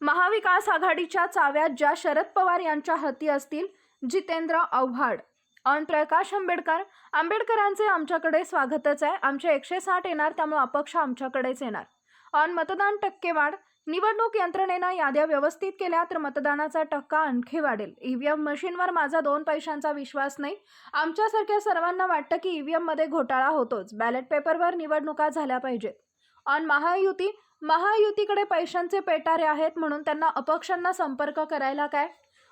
महाविकास आघाडीच्या चाव्यात ज्या शरद पवार यांच्या हाती असतील जितेंद्र आव्हाड. ऑन प्रकाश आंबेडकर. आंबेडकरांचे आमच्याकडे स्वागतच आहे. आमचे एकशे साठ येणार त्यामुळे अपक्ष आमच्याकडेच येणार. ऑन मतदान टक्केवाढ. निवडणूक यंत्रणेनं याद्या व्यवस्थित केल्या तर मतदानाचा टक्का आणखी वाढेल. ईव्हीएम मशीनवर माझा दोन पैशांचा विश्वास नाही. आमच्यासारख्या सर्वांना वाटतं की ईव्हीएममध्ये घोटाळा होतोच. बॅलेट पेपरवर निवडणुका झाल्या पाहिजेत. ऑन महायुती महायुतीकडे पैशांचे पेटारे आहेत म्हणून त्यांना अपक्षांना संपर्क करायला काय?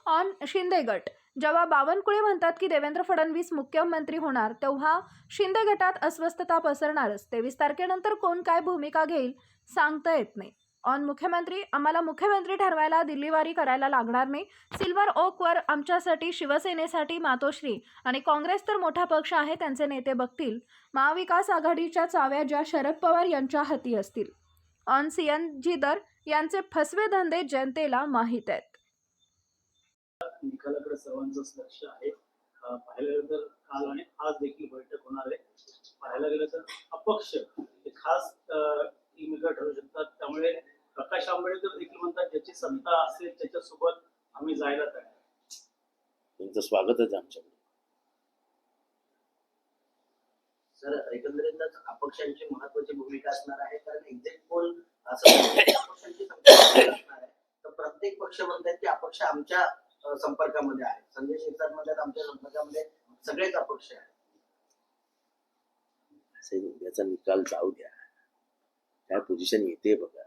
ऑन शिंदे गट. जेव्हा बावनकुळे म्हणतात की देवेंद्र फडणवीस मुख्यमंत्री होणार तेव्हा शिंदे गटात अस्वस्थता पसरणारच. तेवीस तारखेनंतर कोण काय भूमिका घेईल सांगता येत नाही. ऑन मुख्यमंत्री आम्हाला मुख्यमंत्री ठरवायला दिल्लीवारी करायला लागणार नाही. सिल्वर ओकवर आमच्यासाठी शिवसेनेसाठी मातोश्री आणि काँग्रेस तर मोठा पक्ष आहे त्यांचे नेते बघतील. महाविकास आघाडीच्या चाव्या ज्या शरद पवार यांच्या हाती असतील. ऑन सी एन जी दर यांचे फसवे धंदे जनतेला माहीत आहेत. निकालाकडे सर्वांचंच लक्ष आहे. पाहायला गेलं तर काल आणि आज देखील बैठक होणार आहे. पाहायला गेलं तर अपक्ष हे खास टीममेकर ठरू शकतात. त्यामुळे प्रकाश आंबेडकर देखील म्हणतात ज्याची सत्ता असेल त्याच्यासोबत आम्ही जायला तयार. त्यांचं स्वागतच आहे आमच्याकडे. सर एकंदरीतच अपक्षांची महत्वाची भूमिका असणार आहे. कारण एक्झिट पोल असं असणार आहे. तर प्रत्येक पक्ष म्हणतात की अपक्ष आमच्या संपर्कामध्ये आहे. संजय शिरसाट म्हणतात आमच्या संपर्कामध्ये सगळेच अपक्ष आहेत. याचा निकाल जाऊ द्या. काय पोझिशन येते बघा.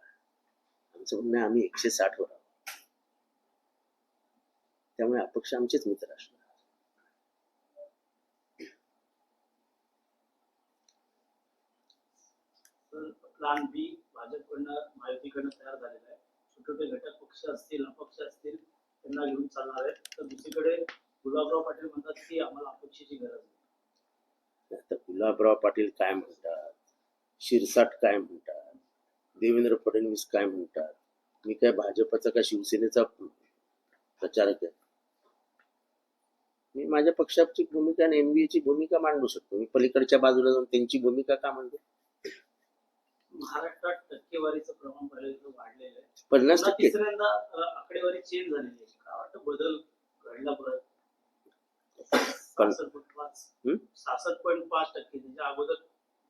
आमचं म्हणणं आम्ही एकशे साठ वर आहोत. त्यामुळे अपक्ष आमचेच मित्र असणार तर प्लान बी भाजपकडनं महायुतीकडनं तयार झालेला आहे. छोटे छोटे घटक पक्ष असतील अपक्ष असतील त्यांना घेऊन चालणार आहे तर दुसरीकडे गुलाबराव पाटील म्हणतात की आम्हाला अपक्षाची गरज नाही गुलाबराव पाटील काय म्हणतात? शिरसाट काय म्हणतात? देवेंद्र फडणवीस काय म्हणतात? मी काय भाजपचा का शिवसेनेचा प्रचारक आहे मी माझ्या पक्षाची भूमिका आणि एनबीए ची भूमिका मांडू शकतो. मी पलीकडच्या बाजूला जाऊन त्यांची भूमिका का मांडू? महाराष्ट्रात टक्केवारीचं प्रमाण तर वाढलेलं आहे. पन्नास टक्के. तिसऱ्यांदा आकडेवारी चेंज झालेली आहे. काय वाटतं? बदल घडला परत सहासष्ट पॉईंट पाच? हम्म? सहासष्ट पॉईंट पाच टक्के. त्याच्या अगोदर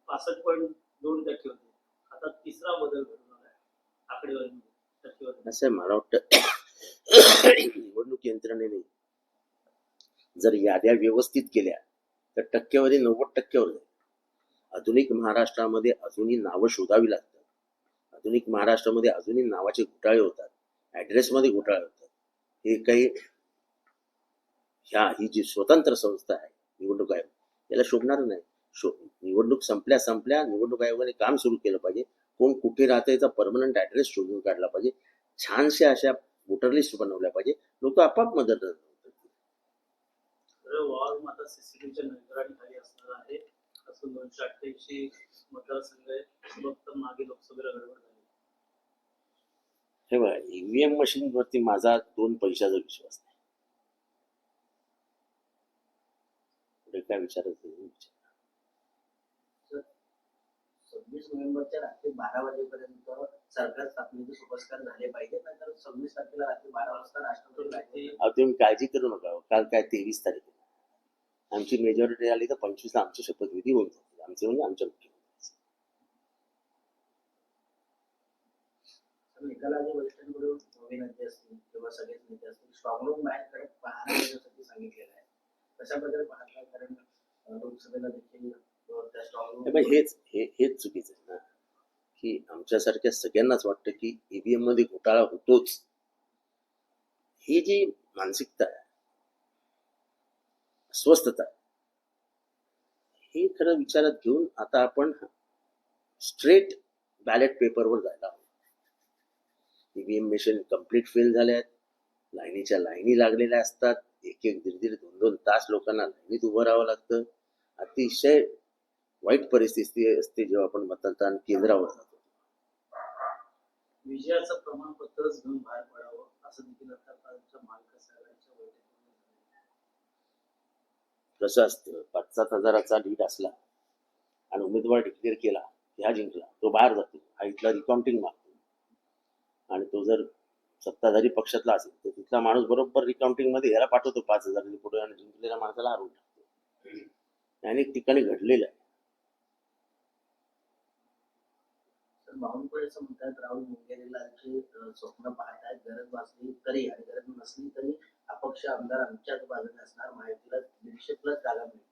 पासष्ट पॉईंट दोन टक्के होते. आता तिसरा बदल घडून आलाय आकडेवारीमध्ये टक्केवारी असं आहे, मला वाटतं. निवडणूक यंत्रणेने जर याद्या व्यवस्थित केल्या तर टक्केवारी नव्वद टक्क्यावर जाईल आधुनिक महाराष्ट्रामध्ये अजूनही नावं शोधावी लागतात. आधुनिक महाराष्ट्रामध्ये अजूनही नावाचे घोटाळे होतात. ॲड्रेसमध्ये घोटाळे होतात. हे काही ह्या ही जी स्वतंत्र संस्था आहे निवडणूक आयोग याला शोभणार नाही. शो निवडणूक संपल्या संपल्या निवडणूक आयोगाने काम सुरू केलं पाहिजे. कोण कुठे राहते याचा परमनंट ऍड्रेस शोधून काढला पाहिजे. छानशा अशा वोटर लिस्ट बनवल्या पाहिजे. लोक आपाप मदत करतात. असं दोनशे अठ्ठ्याऐंशी मतदारसंघ आहे फक्त मागे लोकसभेला गडबड झाली. हे बघा ईव्हीएम मशीन वरती माझा दोन पैशाचा विश्वास नाही. पुढे काय विचारत नाही सव्वीस नोव्हेंबरच्या रात्री बारा वाजेपर्यंत सरकार स्थापनेचे सुपस्कार झाले पाहिजे नाहीतर सव्वीस तारखेला रात्री बारा वाजता राष्ट्रपती तुम्ही काळजी करू नका काल काय तेवीस तारीख. आमची मेजॉरिटी आली तर पंचवीस आमची शपथविधी होऊन जातील आमचे म्हणजे आमच्या हेच हेच चुकीचं आहे ना की आमच्यासारख्या सगळ्यांनाच वाटतं की ईव्हीएममध्ये घोटाळा होतोच. ही जी मानसिकता आहे अस्वस्थता. हे खरं विचारात घेऊन आता आपण स्ट्रेट बॅलेट पेपरवर जायला हवं. ईव्हीएम मशीन कंप्लीट फेल झाल्या आहेत लाईनीच्या लाईनी लागलेल्या असतात. एक एक दीड दीड दोन दोन तास लोकांना लाईनीत उभं राहावं लागतं. अतिशय वाईट परिस्थिती असते जेव्हा आपण मतदान केंद्रावर जातो. विजयाचं प्रमाणपत्रच घेऊन बाहेर पडावं असं देखील आता कालच्या मालक साहेबांच्या बैठकीमध्ये झालं. कसं असतं. पाच सात हजाराचा लीड असला आणि उमेदवार डिक्लेअर केला ह्या जिंकला तो बाहेर जातो. हा इथला रिकाउंटिंग मागतो आणि तो जर सत्ताधारी पक्षातला असेल तर तिथला माणूस बरोबर रिकाउंटिंगमध्ये याला पाठवतो. पाच हजार पुढे आणि जिंकलेल्या माणसाला हरवून टाकतो. अनेक ठिकाणी घडलेलं आहे. तर म्हणतात राहुल मुंगेरीलाची स्वप्न पाहतायत गरज वाचली तरी आणि गरज नसली तरी अपक्ष आमदार आमच्याच बाजूने असणार माहितीला दीडशे प्लस जागा मिळतील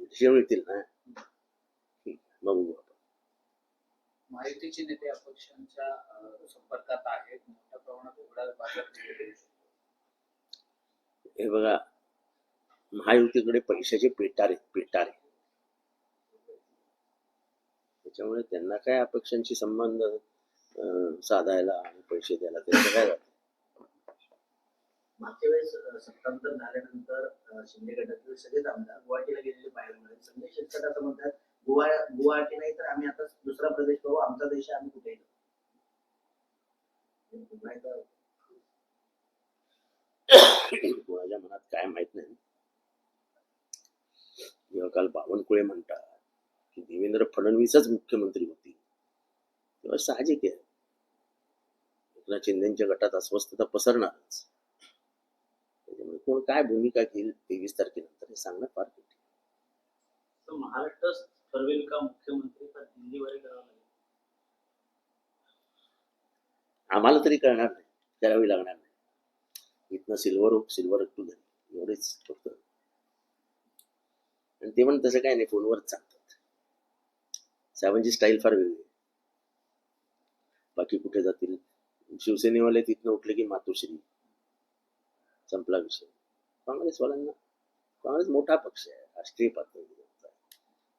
विषय मिळतील ना? ठीक, बघू आपण. माहितीचे नेते अपक्षांच्या अं, संपर्कात आहेत. मोठ्या प्रमाणात उघडा बाजार हे बघा महायुतीकडे पैशाचे पेटारे पेटारे. त्याच्यामुळे त्यांना काय अपक्षांशी संबंध अं, साधायला आणि पैसे द्यायला त्यांचं काय जातं मागच्या वेळेस सत्तांतर झाल्यानंतर शिंदे गटातील सगळेच आमदार गुवाहाटीला गेलेले पाहायला मिळाले. संजय शिरसाट असं म्हणतात गुवा गुवाहाटी नाही तर आम्ही आता दुसरा प्रदेश पाहू आमचा देश आम्ही कुठेही जाऊ." मनात काय माहीत नाही. जेव्हा काल बावनकुळे म्हणतात की देवेंद्र फडणवीसच मुख्यमंत्री होती. तेव्हा साहजिक आहे. एकनाथ शिंदेच्या गटात अस्वस्थता पसरणारच. कोण काय भूमिका घेईल तेवीस तारखेनंतर हे सांगणं फार कठीण महाराष्ट्र ठरवेल का मुख्यमंत्री दिल्लीवारी आम्हाला तरी कळणार नाही. करावी लागणार नाही. इथनं सिल्वर सिल्वर टू घरी. एवढेच फक्त. आणि ते पण तसं काय नाही फोनवरच सांगतात. साहेबांची स्टाईल फार वेगळी आहे. बाकी कुठे जातील? शिवसेनेवाले तिथनं उठले की मातोश्री. संपला विषय. काँग्रेसवाल्यांना काँग्रेस मोठा पक्ष आहे राष्ट्रीय पातळीवरचा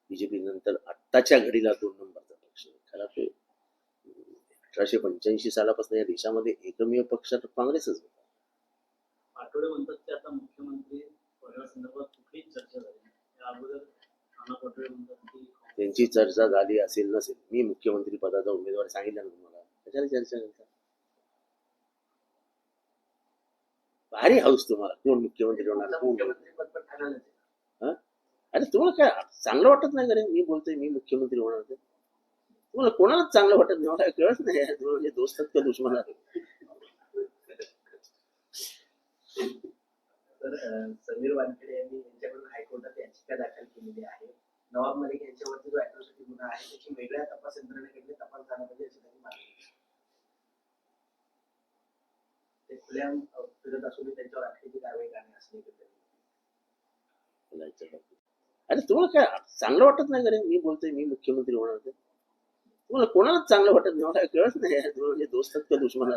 बीजेपी नंतर आत्ताच्या घडीला दोन नंबरचा पक्ष आहे. खरा तो अठराशे पंच्याऐंशी सालापासून या देशामध्ये एकमेव पक्ष तर काँग्रेसच होता. आठवडे म्हणतात की आता मुख्यमंत्री कुठलीच चर्चा झाली. त्या अगोदर त्यांची चर्चा झाली असेल नसेल. मी मुख्यमंत्री पदाचा उमेदवार सांगितलं ना तुम्हाला. कशाला चर्चा करता? भारी हाऊस तुम्हाला. कोण मुख्यमंत्री होणार कोण आहे. अरे तुम्हाला काय चांगलं वाटत नाही का रे? मी बोलतोय मी मुख्यमंत्री होणार ते तुम्हाला कोणालाच चांगलं वाटत नाही? मला कळत नाही. म्हणजे दोस्त आहेत का दुश्मन आहेत? तर अं, समीर वानखेडे यांनी यांच्याकडून हायकोर्टात याचिका दाखल केलेली आहे. नवाब मलिक यांच्यावरती जो अॅट्रॉसिटी गुन्हा आहे त्याची वेगळ्या तपास यंत्रणेकडे तपास झाला पाहिजे अशी त्यांनी मागणी केली. ते खुलेआम अं, फिरत असून त्यांच्यावर अटकेची अरे तुम्हाला काय चांगलं वाटत नाही का रे? मी बोलतोय मी मुख्यमंत्री होणार तुम्हाला कोणालाच चांगलं वाटत नाही मला कळत नाही. म्हणजे दोस्त का दुश्मन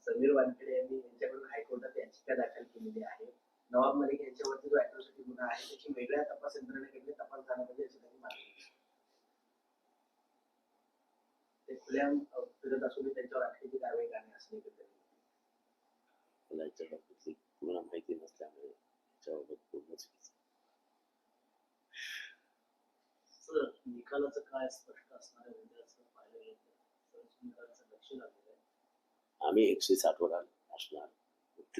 समीर वानखेडे यांनी यांच्याकडून हायकोर्टात याचिका दाखल केलेली आहे. नवाब मलिक यांच्यावरती जो अॅट्रॉसिटी गुन्हा आहे त्याची वेगळ्या तपास यंत्रणेकडे तपास झाला पाहिजे अशी त्यांनी मागणी केली. ते खुलेआम अं, फिरत असून त्यांच्यावर अटकेची कारवाई असं देखील त्यांनी बोलायचं बाकी. ते तुम्हाला माहिती नसल्यामुळे याच्याबाबत बोलणंच चुकीचं. सर निकालाचं काय स्पष्ट असणार आहे उद्याचं पाहिलं गेलं तर लक्ष लागलेलं आहे आम्ही एकशे साठ वर असणार.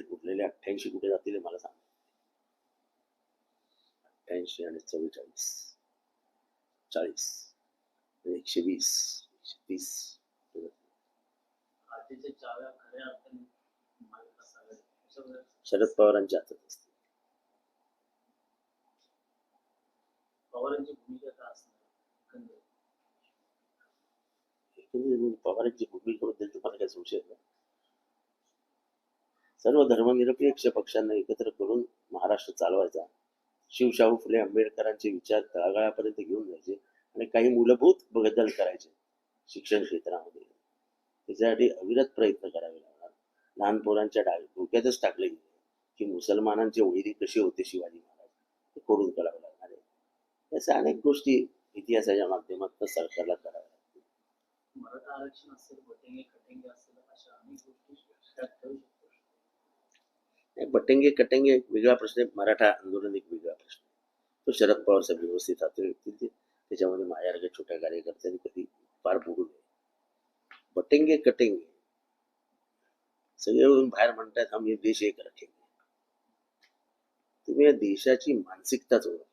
उरलेले अठ्ठ्याऐंशी कुठे जातील मला सांग. अठ्ठ्याऐंशी आणि चव्वेचाळीस. चाळीस. एकशे वीस. एकशे तीस. खऱ्या शरद पवारांच्या हातात असते. पवारांची भूमिका काय असणार एकंदरीत एकंदरीत पवारांची भूमिकेबद्दल तुम्हाला काय संशय सर्व धर्मनिरपेक्ष पक्षांना एकत्र करून महाराष्ट्र चालवायचा. शिवशाहू फुले आंबेडकरांचे विचार तळागाळापर्यंत घेऊन जायचे आणि काही मूलभूत बदल करायचे शिक्षण क्षेत्रामध्ये. त्याच्यासाठी अविरत प्रयत्न करावे लागणार. लहान पोरांच्या डा डोक्यातच टाकले गेले. की मुसलमानांचे वैरी कसे होते शिवाजी महाराज? ते करून करावे लागणार आहे. अशा अनेक गोष्टी इतिहासाच्या माध्यमातून सरकारला कराव्या मराठा आरक्षण असेल बटेंगे खटेंगे असेल अशा अनेक गोष्टी त्यात शकतो. नाही, बटेंगे कटेंगे एक वेगळा प्रश्न आहे. मराठा आंदोलन एक वेगळा प्रश्न आहे. तो शरद पवार साहेब व्यवस्थित हाताळतील ते त्याच्यामध्ये माझ्यासारख्या छोट्या कार्यकर्त्यांनी कधी पार पडू नये. बटेंगे कटेंगे सगळे बाहेर म्हणतात आम्ही देश एक रखेंगे तुम्ही या देशाची मानसिकताच ओळख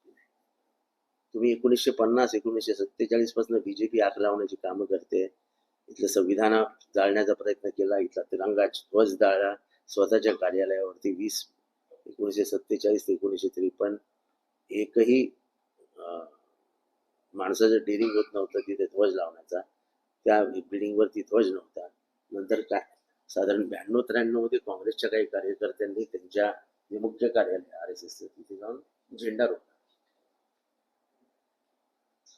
तुम्ही एकोणीसशे पन्नास एकोणीसशे सत्तेचाळीसपासून बीजेपी आग लावण्याची कामं करते. इथलं संविधान जाळण्याचा प्रयत्न केला. इथला तिरंगा ध्वज जाळला. स्वतःच्या कार्यालयावरती वीस एकोणीसशे सत्तेचाळीस ते एकोणीसशे त्रेपन्न एकही माणसाचं डेअरिंग होत नव्हतं तिथे ध्वज लावण्याचा. त्या बिल्डिंगवरती ध्वज नव्हता. नंतर काय? साधारण ब्याण्णव त्र्याण्णवमध्ये काँग्रेसच्या काही कार्यकर्त्यांनी त्यांच्या जे मुख्य कार्यालय आर एस एस तिथे जाऊन झेंडा रोखला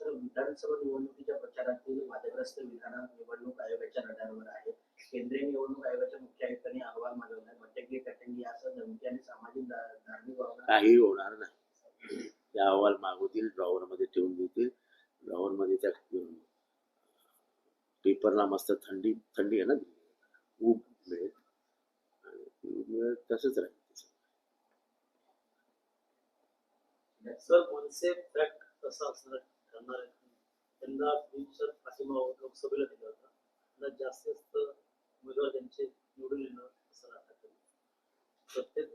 सर विधानसभा निवडणुकीच्या प्रचारातील वादग्रस्त विधान निवडणूक आयोगाच्या रडारवर आहे केंद्रीय निवडणूक आयोगाच्या मुख्य आयुक्तांनी अहवाल मागवलाय बटकी कटंगी यासह धमकी आणि सामाजिक धार्मिक भावना काही होणार नाही. त्या अहवाल मागवतील ड्रॉवर मध्ये ठेवून देतील. ड्रॉवर मध्ये त्या पेपरला मस्त थंडी थंडी आहे ना? ऊब मिळेल. आणि ऊब मिळेल तसंच राहील. सर मनसे फॅक्ट कसा असणार? ठरणार आहे त्यांना सर पाठिंबा लोकसभेला दिला होता. त्यांना जास्तीत जास्त उमेदवार त्यांचे निवडून येणं असं राहतं. सत्तेत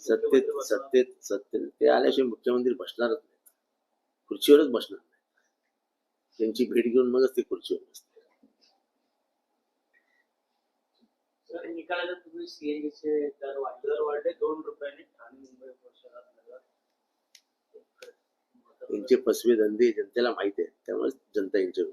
सत्तेत सत्तेत सत्तेत. ते आल्याशिवाय मुख्यमंत्री बसणारच नाही खुर्चीवरच बसणार नाही त्यांची भेट घेऊन मगच ते खुर्चीवर बसतात सर निकालात तुम्ही सीएनजीचे दर वाढले. दर वाढले दोन रुपयाने ठाणे मुंबई शहरात यांचे फसवे धंदे जनतेला माहीत आहे त्यामुळे जनता यांच्या